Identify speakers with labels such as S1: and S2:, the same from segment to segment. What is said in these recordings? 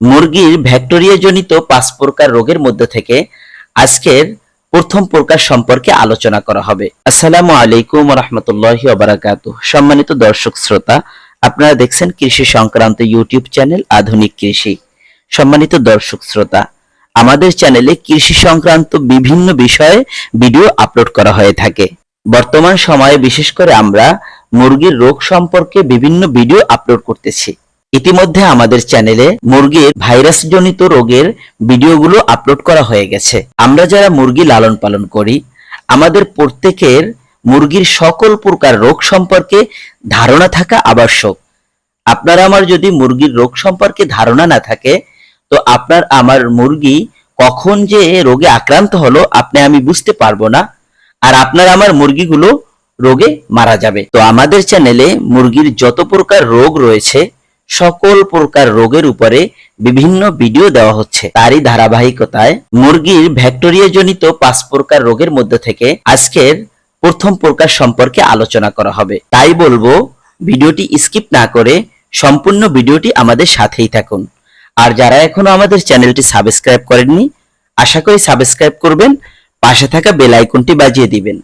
S1: মুরগির ভ্যাক্টোরিয়া জনিত পাঁচ প্রকার রোগের মধ্যে থেকে আজকের প্রথম প্রকার সম্পর্কে আলোচনা করা হবে। আসসালামু আলাইকুম রহমতুল্লাহ বারাকাত সম্মানিত দর্শক শ্রোতা, আপনারা দেখছেন কৃষি সংক্রান্ত ইউটিউব চ্যানেল আধুনিক কৃষি। সম্মানিত দর্শক শ্রোতা, আমাদের চ্যানেলে কৃষি সংক্রান্ত বিভিন্ন বিষয়ে ভিডিও আপলোড করা হয়ে থাকে। বর্তমান সময়ে বিশেষ করে আমরা মুরগির রোগ সম্পর্কে বিভিন্ন ভিডিও আপলোড করতেছি। ইতিমধ্যে আমাদের চ্যানেলে মুরগির ভাইরাস জনিত রোগের ভিডিওগুলো আপলোড করা হয়ে গেছে। আমরা যারা মুরগি লালন পালন করি, আমাদের প্রত্যেকের মুরগির সকল প্রকার রোগ সম্পর্কে ধারণা থাকা আবশ্যক। আপনার আমার যদি মুরগির রোগ সম্পর্কে ধারণা না থাকে, তো আপনার আমার মুরগি কখন যে রোগে আক্রান্ত হলো, আপনি আমি বুঝতে পারব না। আর আপনার আমার মুরগিগুলো রোগে মারা যাবে। তো আমাদের চ্যানেলে মুরগির যত প্রকার রোগ রয়েছে সকল প্রকার রোগের উপরে বিভিন্ন ভিডিও দেওয়া হচ্ছে। তারই ধারাবাহিকতায় মুরগির ভ্যাক্টোরিয়া জনিত পাঁচ প্রকার রোগের মধ্যে থেকে আজকের প্রথম প্রকার সম্পর্কে আলোচনা করা হবে। তাই বলব, ভিডিওটি স্কিপ না করে সম্পূর্ণ ভিডিওটি আমাদের সাথেই থাকুন। আর যারা এখনও আমাদের চ্যানেলটি সাবস্ক্রাইব করেননি, আশা করি সাবস্ক্রাইব করবেন, পাশে থাকা বেল আইকনটি বাজিয়ে দিবেন,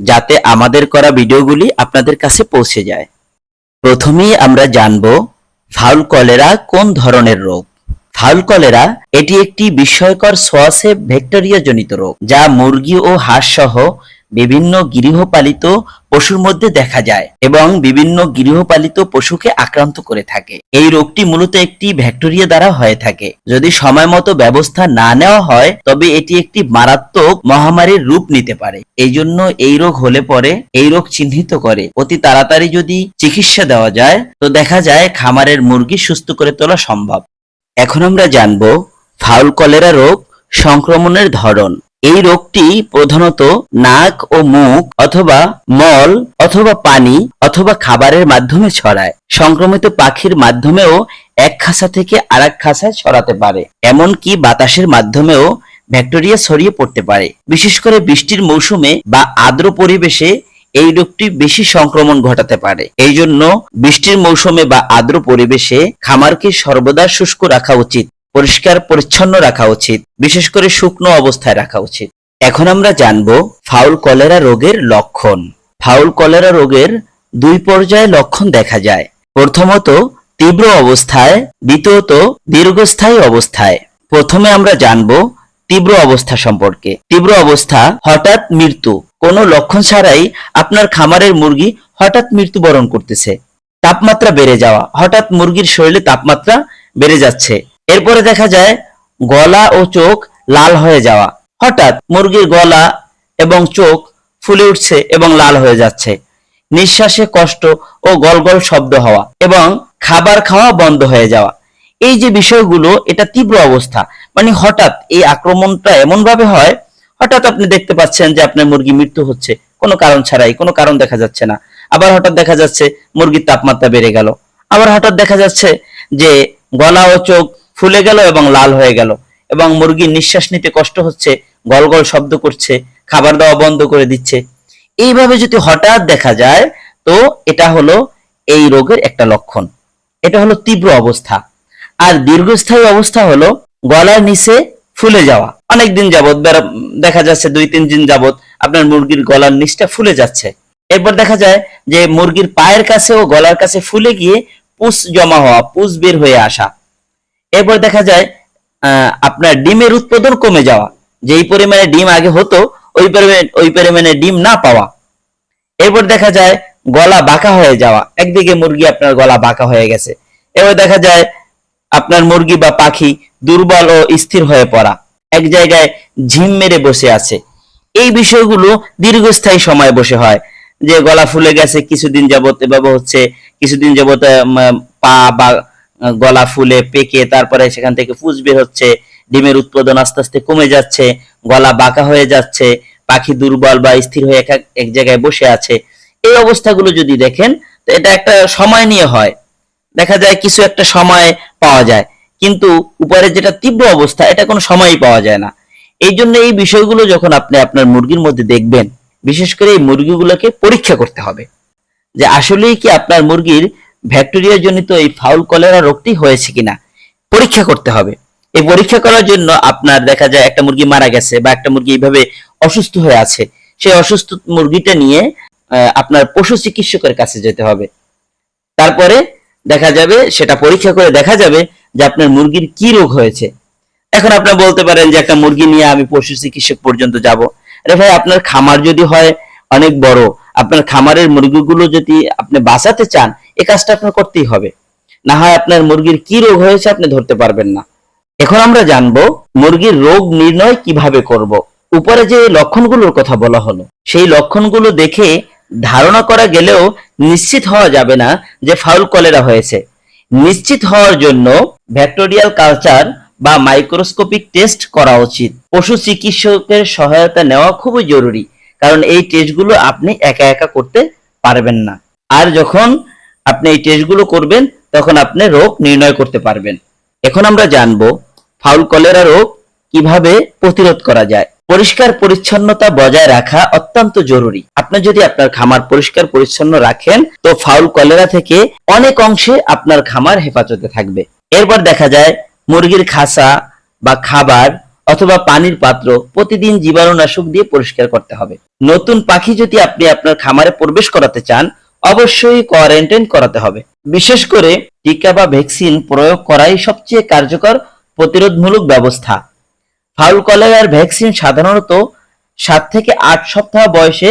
S1: যাতে আমাদের করা ভিডিওগুলি আপনাদের কাছে পৌঁছে যায়। প্রথমেই আমরা জানব ফাউল কলেরা কোন ধরনের রোগ? ফাউল কলেরা এটি একটি বিস্ময়কর সোয়াসে ভেক্টোরিয়া জনিত রোগ, যা মুরগি ও হাঁস সহ বিভিন্ন গৃহপালিত পশুর মধ্যে দেখা যায় এবং বিভিন্ন গৃহপালিত পশুকে আক্রান্ত করে থাকে। এই রোগটি মূলত একটি ভ্যাক্টোরিয়া দ্বারা হয়ে থাকে। যদি সময় মতো ব্যবস্থা না নেওয়া হয়, তবে এটি একটি মারাত্মক মহামারীর রূপ নিতে পারে। এই জন্য এই রোগ হলে পরে এই রোগ চিহ্নিত করে। অতি তাড়াতাড়ি যদি চিকিৎসা দেওয়া যায়, তো দেখা যায় খামারের মুরগি সুস্থ করে তোলা সম্ভব। এখন আমরা জানব ফাউল কলেরা রোগ সংক্রমণের ধরন। এই রোগটি প্রধানত নাক ও মুখ অথবা মল অথবা পানি অথবা খাবারের মাধ্যমে ছড়ায়। সংক্রমিত পাখির মাধ্যমেও এক খাসা থেকে আরেক খাসায় ছড়াতে পারে। এমনকি বাতাসের মাধ্যমেও ব্যাকটেরিয়া ছড়িয়ে পড়তে পারে। বিশেষ করে বৃষ্টির মৌসুমে বা আর্দ্র পরিবেশে এই রোগটি বেশি সংক্রমণ ঘটাতে পারে। এই জন্য বৃষ্টির মৌসুমে বা আর্দ্র পরিবেশে খামারকে সর্বদা শুষ্ক রাখা উচিত। পরিষ্কার, পরিচ্ছন্ন রাখা উচিত। বিশেষ করে শুকনো অবস্থায় রাখা উচিত। এখন আমরা জানব ফাউল কলেরা রোগের লক্ষণ। ফাউল কলেরা রোগের দুই পর্যায়ে লক্ষণ দেখা যায়। প্রথমত, তীব্র অবস্থায়, দ্বিতীয়ত, দীর্ঘস্থায়ী অবস্থায়। প্রথমে আমরা জানব তীব্র অবস্থা সম্পর্কে। তীব্র অবস্থা, হঠাৎ মৃত্যু। কোনো লক্ষণ ছাড়াই আপনার খামারের মুরগি হঠাৎ মৃত্যুবরণ করতেছে। তাপমাত্রা বেড়ে যাওয়া। হঠাৎ মুরগির শরীরে তাপমাত্রা বেড়ে যাচ্ছে। এরপরে দেখা যায় গলা ও চোখ লাল হয়ে যাওয়া। হঠাৎ মুরগির গলা এবং চোখ ফুলে উঠছে এবং লাল হয়ে যাচ্ছে। নিঃশ্বাসে কষ্ট ও গলগল শব্দ হওয়া এবং খাবার খাওয়া বন্ধ হয়ে যাওয়া। এই যে বিষয়গুলো, এটা তীব্র অবস্থা। মানে হঠাৎ এই আক্রমণটা এমন ভাবে হয়, হঠাৎ আপনি দেখতে পাচ্ছেন যে আপনার মুরগি মৃত্যু হচ্ছে। কোনো কারণ ছাড়াই, কোনো কারণ দেখা যাচ্ছে না। আবার হঠাৎ দেখা যাচ্ছে মুরগির তাপমাত্রা বেড়ে গেল। আবার হঠাৎ দেখা যাচ্ছে যে গলা ও চোখ ফুলে গেল এবং লাল হয়ে গেল। এবং মুরগির নিঃশ্বাস নিতে কষ্ট হচ্ছে গল গল শব্দ করছে, খাবার দেওয়া বন্ধ করে দিচ্ছে। এইভাবে যদি হঠাৎ দেখা যায়, তো এটা হলো এই রোগের একটা লক্ষণ। এটা হলো তীব্র অবস্থা। আর দীর্ঘস্থায়ী অবস্থা হলো গলার নিচে ফুলে যাওয়া। অনেক দিন যাবত দেখা যাচ্ছে দুই, তিন দিন যাবত আপনার মুরগির গলার নিচটা ফুলে যাচ্ছে। এরপর দেখা যায় যে মুরগির পায়ের কাছে ও গলার কাছে ফুলে গিয়ে পুষ জমা হওয়া, পুষ বের হয়ে আসা। এরপর দেখা যায় আপনার ডিমের উৎপাদন কমে যাওয়া। যেই পরিমাণে ডিম আগে হতো, ওই পরিমাণে ওই পরিমাণে ডিম না পাওয়া। এরপর দেখা যায়, গলা বাঁকা হয়ে যাওয়া। একদিকে মুরগি আপনার গলা বাঁকা হয়ে গেছে। এবার দেখা যায়, আপনার মুরগি বা পাখি দুর্বল ও স্থির হয়ে পড়া। এক জায়গায় ঝিম মেরে বসে আছে। এই বিষয়গুলো দীর্ঘস্থায়ী সময় বসে হয়। যে গলা ফুলে গেছে, কিছুদিন যাবত এভাবে হচ্ছে, কিছুদিন যাবত পা বা গলা ফুলে, পেকে, তারপরে সেখান থেকে ফুস বের হচ্ছে, ডিমের উৎপাদন আস্তে আস্তে কমে যাচ্ছে, গলা বাঁকা হয়ে যাচ্ছে, পাখি দুর্বল বা স্থির হয়ে এক জায়গায় বসে আছে। এই অবস্থাগুলো যদি দেখেন, তো এটা একটা সময় নিয়ে হয়। দেখা যায় কিছু একটা সময় পাওয়া যায়, কিন্তু উপরে যেটা তীব্র অবস্থা, এটা কোনো সময়ই পাওয়া যায় না। এই জন্য এই বিষয়গুলো যখন আপনি আপনার মুরগির মধ্যে দেখবেন, বিশেষ করে এই মুরগিগুলোকে পরীক্ষা করতে হবে। যে আসলেই কি আপনার মুরগির ভ্যাক্টেরিয়া জনিত এই ফাউল কলেরা রোগটি হয়েছে কিনা, পরীক্ষা করতে হবে। এই পরীক্ষা করার জন্য আপনার দেখা যায় একটা মুরগি মারা গেছে বা একটা মুরগি এইভাবে অসুস্থ হয়ে আছে, সেই অসুস্থ মুরগিটা নিয়ে আপনার পশু চিকিৎসকের কাছে যেতে হবে। তারপরে দেখা যাবে, সেটা পরীক্ষা করে দেখা যাবে যে আপনার মুরগির কি রোগ হয়েছে। এখন আপনি বলতে পারেন যে একটা মুরগি নিয়ে আমি পশু চিকিৎসক পর্যন্ত যাব। আরে ভাই, আপনার খামার যদি হয় অনেক বড়, আপনার খামারের মুরগিগুলো যদি আপনি বাঁচাতে চান এই কাজটা আপনার করতেই হবে। না হয় আপনার মুরগির কি রোগ হয়েছে আপনি ধরতে পারবেন না। এখন আমরা জানব মুরগির রোগ নির্ণয় কীভাবে করব। উপরে যে লক্ষণগুলোর কথা বলা হলো, সেই লক্ষণগুলো দেখে ধারণা করা গেলেও নিশ্চিত হওয়া যাবে না যে ফাউল কলেরা হয়েছে। নিশ্চিত হওয়ার জন্য ভ্যাক্টোরিয়াল কালচার বা মাইক্রোস্কোপিক টেস্ট করা উচিত। পশু চিকিৎসকের সহায়তা নেওয়া খুবই জরুরি, কারণ এই টেস্টগুলো আপনি একা একা করতে পারবেন না। আর যখন আপনি এই টেস্টগুলো করবেন, তখন আপনি রোগ নির্ণয় করতে পারবেন। এখন আমরা জানব ফাউল কলেরা রোগ কীভাবে প্রতিরোধ করা যায়। পরিষ্কার পরিচ্ছন্নতা বজায় রাখা অত্যন্ত জরুরি। আপনি যদি আপনার খামার পরিষ্কার পরিচ্ছন্ন রাখেন, তো ফাউল কলেরা থেকে অনেক অংশে আপনার খামার হেফাজতে থাকবে। এরপর দেখা যায় মুরগির খাসা বা খাবার অথবা পানির পাত্র প্রতিদিন জীবাণুনাশক দিয়ে পরিষ্কার করতে হবে। নতুন পাখি যদি আপনি আপনার খামারে প্রবেশ করাতে চান অবশ্যই কোয়ারেন্টাইন করাতে হবে। বিশেষ করে টিকা বা ভ্যাকসিন প্রয়োগ করাই সবচেয়ে কার্যকর প্রতিরোধমূলক ব্যবস্থা। ফাউল কলেরার ভ্যাকসিন সাধারণত সাত থেকে আট সপ্তাহ বয়সে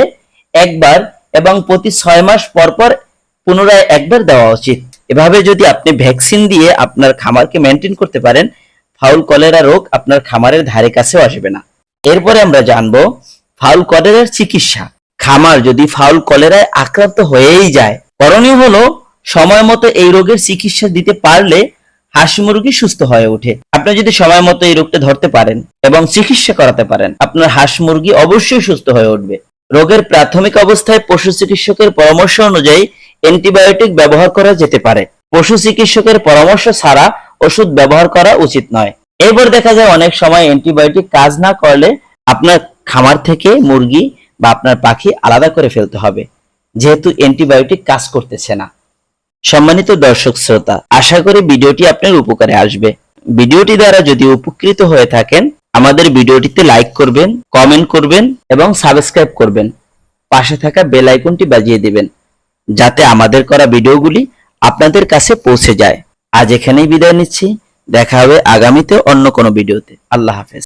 S1: একবার এবং প্রতি ছয় মাস পর পর পুনরায় একবার দেওয়া উচিত। এভাবে যদি আপনি ভ্যাকসিন দিয়ে আপনার খামারকে মেনটেন করতে পারেন, ফাউল কলেরা রোগ আপনার খামারের ধারে কাছেও আসবে না। এরপরে আমরা জানব ফাউল কলেরার চিকিৎসা। খামার যদি ফাউল কলেরায় আক্রান্ত হয়েই যায়। করণীয় হলো, সময় মতো এই রোগের চিকিৎসা দিতে পারলে হাঁস মুরগি সুস্থ হয়ে ওঠে। আপনি যদি সময় মতো এই রোগটা ধরতে পারেন এবং চিকিৎসা করাতে পারেন, আপনার হাঁস মুরগি অবশ্যই সুস্থ হয়ে উঠবে। রোগের প্রাথমিক অবস্থায় পশু চিকিৎসকের পরামর্শ অনুযায়ী অ্যান্টিবায়োটিক ব্যবহার করা যেতে পারে। পশু চিকিৎসকের পরামর্শ ছাড়া ওষুধ ব্যবহার করা উচিত নয়। এরপর দেখা যায়, অনেক সময় অ্যান্টিবায়োটিক কাজ না করলে আপনার খামার থেকে মুরগি বা আপনার পাখি আলাদা করে ফেলতে হবে। যেহেতু অ্যান্টিবায়োটিক কাজ করতেছে না। সম্মানিত দর্শক শ্রোতা, আশা করি ভিডিওটি আপনার উপকারে আসবে। ভিডিওটি দ্বারা যদি উপকৃত হয়ে থাকেন, আমাদের ভিডিওটিতে লাইক করবেন, কমেন্ট করবেন এবং সাবস্ক্রাইব করবেন। পাশে থাকা বেল আইকনটি বাজিয়ে দিবেন, যাতে আমাদের করা ভিডিওগুলি আপনাদের কাছে পৌঁছে যায়। আজ এখানেই বিদায় নিচ্ছি। দেখা হবে আগামীতে অন্য কোনো ভিডিওতে। আল্লাহ হাফেজ।